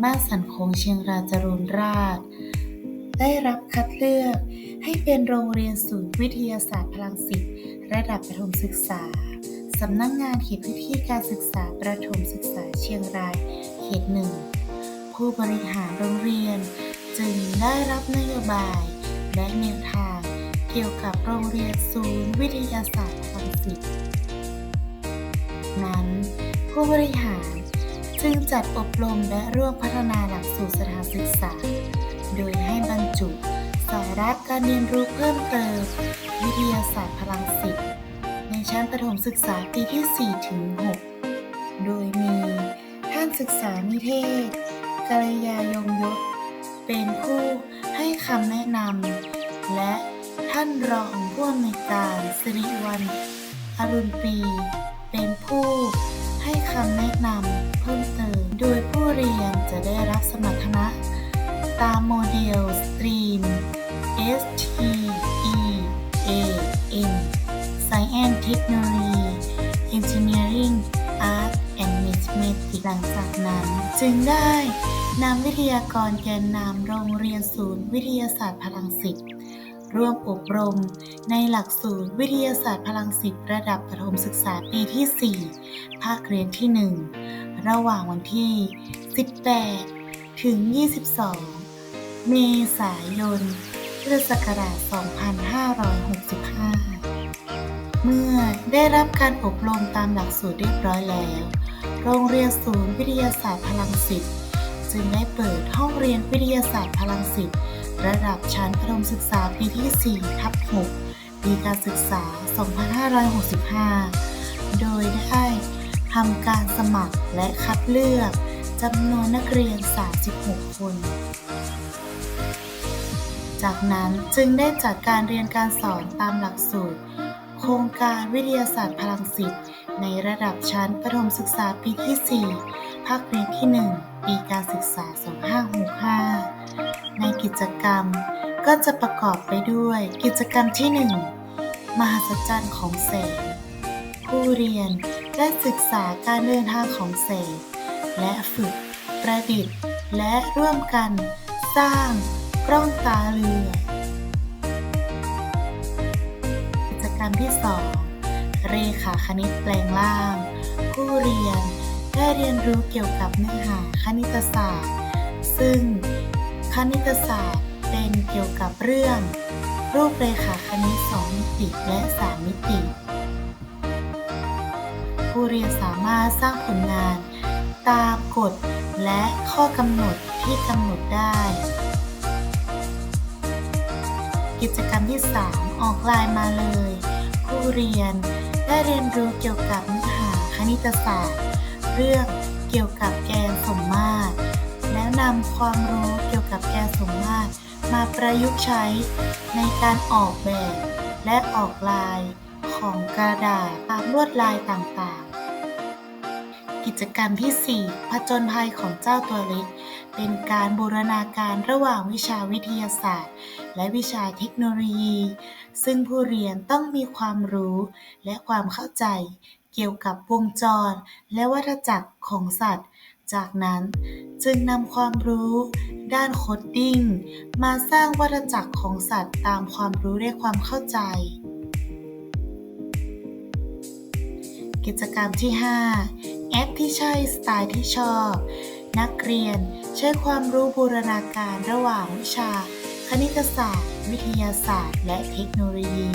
เรียนบ้านสันคงเชียงรายจรูนราษฎร์ได้รับคัดเลือกให้เป็นโรงเรียนศูนย์วิทยาศาสตร์พลังศิษย์ระดับประถมศึกษา สำนักงงานเขตพื้นที่การศึกษาประถมศึกษาเชียงรายเขตหนึ่งผู้บริหารโรงเรียน จึงได้รับนโยบาย และแนวทางเกี่ยวกับโรงเรียนศูนย์วิทยาศาสตร์พลังศิษย์นั้น ผู้บริหาร จึงจัดอบรมและร่วมพัฒนาหลักสูตรสถานศึกษา โดยให้บรรจุสาระการเรียนรู้เพิ่มเติม วิทยาศาสตร์พลังศิษย์ในชั้นประถมศึกษาปีที่ 4 ถึง 6 โดยมีท่านศึกษานิเทศกัลยายงยศ เป็นผู้ให้คำแนะนำและท่านรองผู้อำนวยการสิริวัลย์อรุณปี เป็นผู้ให้คำแนะนำ เรียนจะได้รับสมรรถนะ ตามโมเดลสตรีม S T E A N Science Technology Engineering Art and Mathematics หลังจากนั้น จึงได้นำวิทยากรแกนนำโรงเรียนศูนย์วิทยาศาสตร์พลังศิษย์ร่วมอบรม ในหลักสูตรวิทยาศาสตร์พลังศิษย์ระดับประถมศึกษาปีที่ 4 ภาคเรียนที่ 1 ระหว่างวันที่ 18 ถึง 22 เมษายน พุทธศักราช 2565 เมื่อได้รับการอบรมตามหลักสูตรเรียบร้อยแล้ว โรงเรียนศูนย์วิทยาศาสตร์พลังศิษย์จึงได้เปิดห้องเรียนวิทยาศาสตร์พลังศิษย์ระดับชั้นประถมศึกษาปีที่ 4 ทับ 6 ปีการศึกษา 2565 โดยได้ทำการสมัครและคัดเลือก จำนวนนักเรียน 36 คน จากนั้นจึงได้จัดการเรียนการสอนตามหลักสูตร โครงการวิทยาศาสตร์พลังศิษย์ในระดับชั้นประถมศึกษาปีที่ 4 ภาคเรียนที่ 1 ปีการศึกษา 2565 ในกิจกรรมก็จะประกอบไปด้วยกิจกรรมที่ 1 มหัศจรรย์ของแสง ผู้เรียนได้ศึกษาการเดินทางของแสง และฝึกประดิษฐ์ และร่วมกันสร้างกล้องตาเรือกิจกรรมที่ 2 เรขาคณิตแปลงร่าง ผู้เรียนได้เรียนรู้เกี่ยวกับเนื้อหาคณิตศาสตร์ ซึ่งคณิตศาสตร์เป็นเกี่ยวกับเรื่อง รูปเรขาคณิต2มิติและ3มิติ ผู้เรียนสามารถสร้างผลงาน ตามกฎและข้อกำหนดที่กำหนดได้ กิจกรรมที่ 3 ออกลายมาเลย ผู้เรียนได้เรียนรู้เกี่ยวกับเนื้อหาคณิตศาสตร์ เรื่องเกี่ยวกับแกนสมมาตร แล้วนำความรู้เกี่ยวกับแกนสมมาตร มาประยุกต์ใช้ในการออกแบบและออกลายของกระดาษตามลวดลายต่างๆ กิจกรรมที่ 4 ผจญภัยของเจ้าตัวเล็ก เป็นการบูรณาการระหว่างวิชาวิทยาศาสตร์ และวิชาเทคโนโลยี ซึ่งผู้เรียนต้องมีความรู้และความเข้าใจ เกี่ยวกับวงจร และวัฏจักรของสัตว์ จากนั้นจึงนำความรู้ ด้านโคดดิ้ง มาสร้างวัฏจักรของสัตว์ตามความรู้และความเข้าใจ กิจกรรมที่ 5 แอปที่ใช่สไตล์ที่ชอบ นักเรียนใช้ความรู้บูรณาการระหว่างวิชา คณิตศาสตร์ วิทยาศาสตร์ และเทคโนโลยี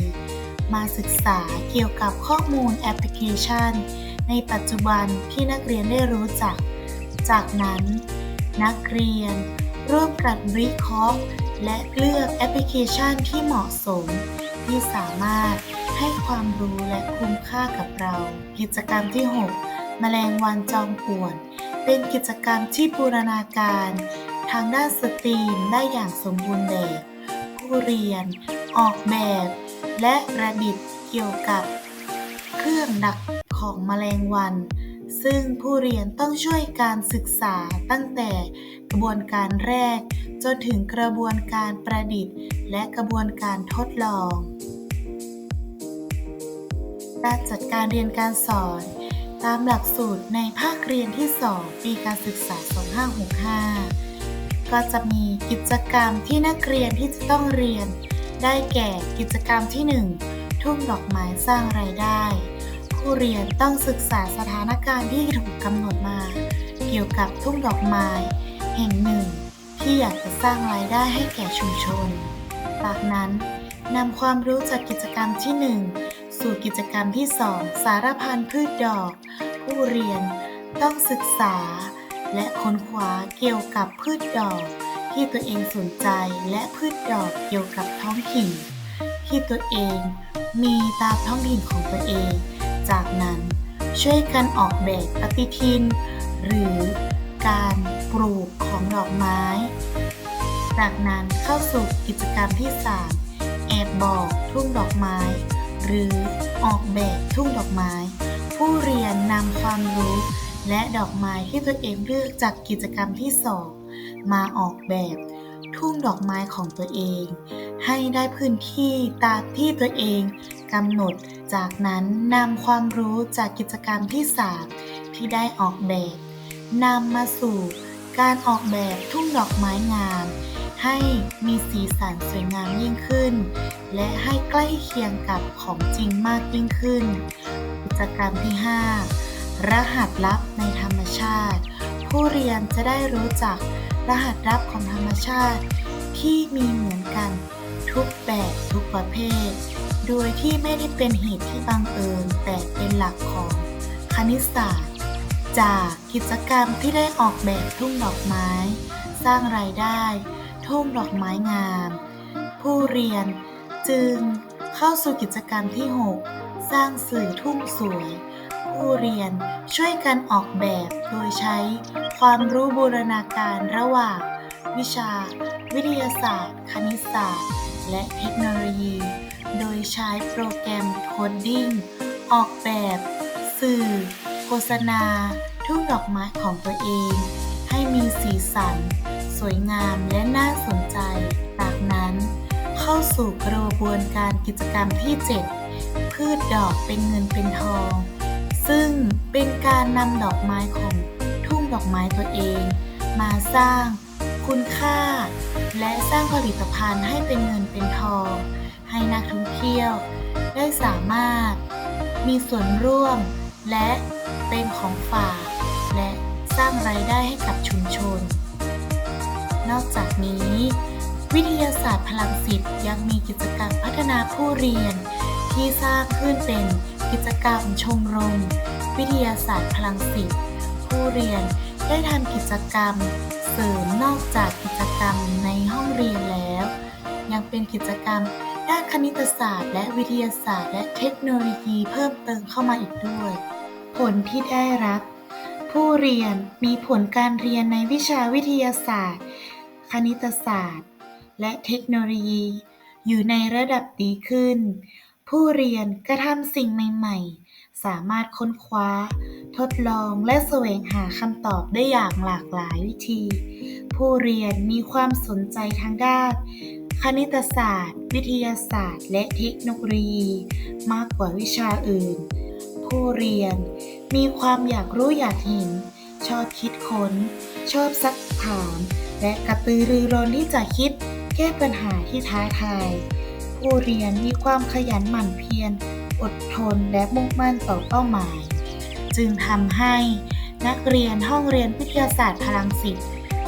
มาศึกษาเกี่ยวกับข้อมูลแอปพลิเคชัน ในปัจจุบันที่นักเรียนได้รู้จัก จากนั้น นักเรียน ร่วมกันวิเคราะห์ และเลือกแอปพลิเคชันที่เหมาะสม ที่สามารถ ให้ความรู้และคุ้มค่ากับเรา กิจกรรมที่ 6 แมลงวันจอมป่วน เป็นกิจกรรมที่บูรณาการ ทางด้านสตรีมได้อย่างสมบูรณ์แบบผู้เรียน ออกแบบ และประดิษฐ์เกี่ยวกับ เครื่องดักของแมลงวัน ซึ่งผู้เรียนต้องช่วยการศึกษาตั้งแต่กระบวนการแรก จนถึงกระบวนการประดิษฐ์ และกระบวนการทดลอง การจัดการเรียนการสอน ตามหลักสูตรในภาคเรียนที่ 2 ปีการศึกษา 2565 ก็จะมีกิจกรรมที่นักเรียนที่จะต้องเรียน ได้แก่กิจกรรมที่ 1 ทุ่งดอกไม้สร้างรายได้ ผู้เรียนต้องศึกษาสถานการณ์ที่ถูกกำหนดมา เกี่ยวกับทุ่งดอกไม้แห่งหนึ่ง ที่อยากจะสร้างรายได้ให้แก่ชุมชน จากนั้นนำความรู้จากกิจกรรมที่ 1 สู่กิจกรรมที่ 2 สารพันพืชดอก ผู้เรียนต้องศึกษา และค้นคว้าเกี่ยวกับพืชดอก ที่ตัวเองสนใจและพืชดอกเกี่ยวกับท้องถิ่น ที่ตัวเองมีตามท้องถิ่นของตัวเอง จากนั้นช่วยกันออกแบบปฏิทิน หรือการปลูกของดอกไม้ จากนั้นเข้าสู่กิจกรรมที่ 3 แอบบอกทุ่งดอกไม้ หรือออกแบบทุ่งดอกไม้ ผู้เรียนนำความรู้ และดอกไม้ที่ตัวเองเลือกจากกิจกรรมที่2มาออกแบบทุ่งดอกไม้ของตัวเอง ให้ได้พื้นที่ตามที่ตัวเองกำหนด จากนั้นนำความรู้จากกิจกรรมที่3ที่ได้ออกแบบนำมาสู่ การออกแบบทุ่งดอกไม้งาม ให้มีสีสันสวยงามยิ่งขึ้น และให้ใกล้เคียงกับของจริงมากยิ่งขึ้น กิจกรรมที่ 5 รหัสลับในธรรมชาติ ผู้เรียนจะได้รู้จักรหัสลับของธรรมชาติ ที่มีเหมือนกันทุกแบบทุกประเภท โดยที่ไม่ได้เป็นเหตุที่บังเอิญแต่เป็นหลักของคณิตศาสตร์ จากกิจกรรมที่ได้ออกแบบทุ่งดอกไม้ สร้างรายได้ ทุ่งดอกไม้งาม ผู้เรียนจึงเข้าสู่กิจกรรมที่ 6 สร้างสื่อทุ่งสวย ผู้เรียนช่วยกันออกแบบโดยใช้ความรู้บูรณาการระหว่าง วิชา วิทยาศาสตร์ คณิตศาสตร์ และเทคโนโลยี โดยใช้โปรแกรมโคดดิ้งออกแบบ สื่อ โฆษณาทุ่งดอกไม้ของตัวเอง ให้มีสีสัน สวยงามและน่าสนใจ จากนั้น เข้าสู่กระบวนการกิจกรรมที่ 7 พืชดอกเป็นเงินเป็นทอง ซึ่งเป็นการนำดอกไม้ของทุ่งดอกไม้ตัวเอง มาสร้าง คุณค่า และสร้างผลิตภัณฑ์ให้เป็นเงินเป็นทอง ให้นักท่องเที่ยว ได้สามารถ มีส่วนร่วม และเป็นของฝากและสร้างรายได้ให้กับชุมชน นอกจากนี้ วิทยาศาสตร์พลังสิทธิ์ยังมีกิจกรรมพัฒนาผู้เรียน ที่สร้างขึ้นเป็นกิจกรรมชมรม วิทยาศาสตร์พลังสิทธิ์ผู้เรียนได้ทำกิจกรรม เสริมนอกจากกิจกรรมในห้องเรียนแล้ว ยังเป็นกิจกรรมด้านคณิตศาสตร์ และวิทยาศาสตร์ และเทคโนโลยีเพิ่มเติมเข้ามาอีกด้วย ผลที่ได้รับ ผู้เรียนมีผลการเรียนในวิชาวิทยาศาสตร์ คณิตศาสตร์ และเทคโนโลยี อยู่ในระดับดีขึ้น ผู้เรียนกระทำสิ่งใหม่ ๆ สามารถค้นคว้า ทดลองและแสวงหาคำตอบได้อย่างหลากหลายวิธี ผู้เรียนมีความสนใจทางด้านคณิตศาสตร์ วิทยาศาสตร์ และเทคโนโลยี มากกว่าวิชาอื่น ผู้เรียน มีความอยากรู้อยากเห็น ชอบคิดค้น ชอบซักถาม และกระตือรือร้นที่จะคิด แก้ปัญหาที่ท้าทาย ผู้เรียนมีความขยันหมั่นเพียร อดทนและมุ่งมั่นต่อเป้าหมาย จึงทำให้นักเรียนห้องเรียนวิทยาศาสตร์พลังสิทธิ์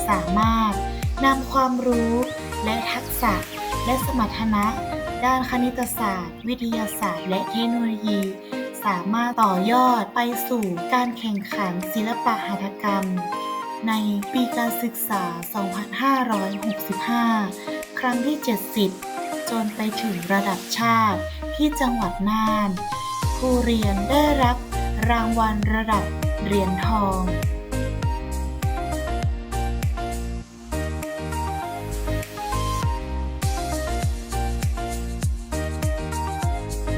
สามารถนำความรู้และทักษะและสมรรถนะ ด้านคณิตศาสตร์ วิทยาศาสตร์ และเทคโนโลยี สามารถต่อยอดไปสู่การแข่งขันศิลปะหัตถกรรม ในปีการศึกษา 2565 ครั้งที่ 70 จนไปถึงระดับชาติที่จังหวัดน่าน ผู้เรียนได้รับรางวัลระดับเหรียญทอง